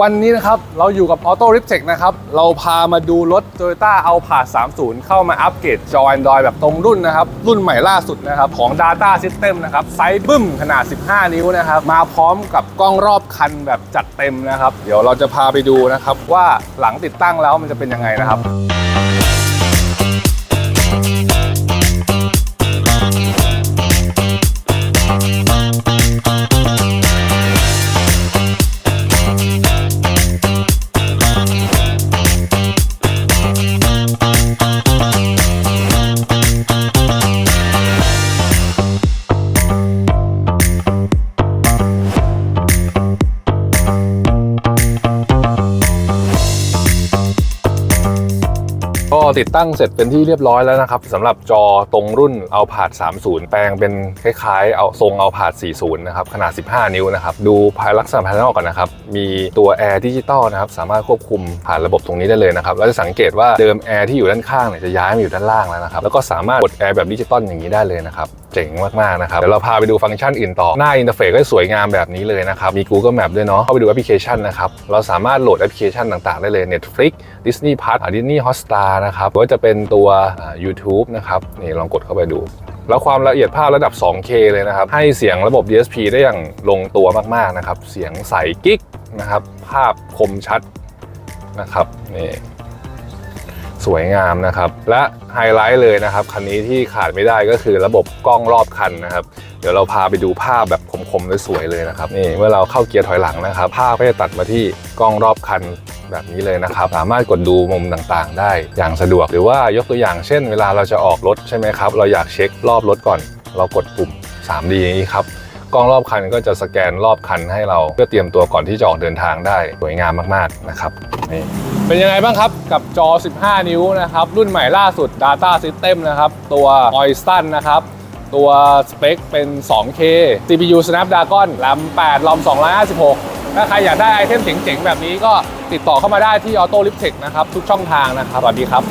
วันนี้นะครับเราอยู่กับ Auto r i p t e c h นะครับ เราพามาดูรถ Toyota a l p a 30 เข้ามาอัปเกรดจอ Android แบบตรงรุ่นนะครับ รุ่นใหม่ล่าสุดนะครับ ของ Data System นะครับ ไซส์บึ้มขนาด 15 นิ้วนะครับ มาพร้อมกับกล้องรอบคันแบบจัดเต็มนะครับ เดี๋ยวเราจะพาไปดูนะครับว่าหลังติดตั้งแล้วมันจะเป็นยังไงนะครับ ติดตั้งเสร็จเป็นที่เรียบร้อยแล้วนะครับสำหรับจอตรงรุ่นเอาผาด 30 แปลงเป็นคล้ายๆ เอาทรงเอาผาด 40 นะครับ ขนาด 15 นิ้วนะครับ ดูภายลักษณะภายนอกก่อนนะครับ มีตัวแอร์ดิจิตอลนะครับ สามารถควบคุมผ่านระบบตรงนี้ได้เลยนะครับเราจะสังเกตว่าเดิมแอร์ที่อยู่ด้านข้างเนี่ยจะย้ายมาอยู่ด้านล่างแล้วนะครับ แล้วก็สามารถกดแอร์แบบดิจิตอลอย่างนี้ได้เลยนะครับ เจ๋งมากๆนะครับเดี๋ยวเราพาไปดูฟังก์ชันอื่นต่อหน้าอินเทอร์เฟซก็สวยงามแบบนี้เลยนะครับมี Google Map ด้วยเนาะเข้าไปดูแอปพลิเคชันนะครับเราสามารถโหลดแอปพลิเคชันต่างๆ ได้เลย Netflix Disney Plus Disney Hotstar นะครับหรือว่าจะเป็นตัว YouTube นะครับนี่ลองกดเข้าไปดูแล้วความละเอียดภาพระดับ 2K เลยนะครับ ให้เสียงระบบ DSP ได้อย่างลงตัวมาก ๆ นะครับ เสียงใสกิ๊กนะครับ ภาพคมชัดนะครับ นี่ สวยงามนะครับ และไฮไลท์เลยนะครับคันนี้ที่ขาดไม่ได้ก็คือระบบกล้องรอบคันนะครับ เดี๋ยวเราพาไปดูภาพแบบคมๆสวยๆเลยนะครับนี่เมื่อเราเข้าเกียร์ถอยหลังนะครับ ภาพก็จะตัดมาที่กล้องรอบคันแบบนี้เลยนะครับ สามารถกดดูมุมต่างๆ ได้อย่างสะดวกหรือว่ายกตัวอย่างเช่น เวลาเราจะออกรถใช่ไหมครับ เราอยากเช็ครอบรถก่อน เรากดปุ่ม 3D อย่างนี้ครับ กล้องรอบคันก็จะสแกนรอบคันให้เราเพื่อเตรียมตัวก่อนที่จะออกเดินทางได้สวยงามมากๆนะครับนี่เป็นยังไงบ้างครับกับจอ 15 นิ้วนะครับรุ่นใหม่ล่าสุด Data System นะครับตัว o y s t o n นะครับตัวสเปคเป็น 2K CPU Snapdragon RAM 8 ROM 256 ถ้าใครอยากได้ไอเทมเจ๋งๆ แบบนี้ก็ติดต่อเข้ามาได้ที่ Auto l i p t e c h นะครับทุกช่องทางนะครับสวัสดีครับ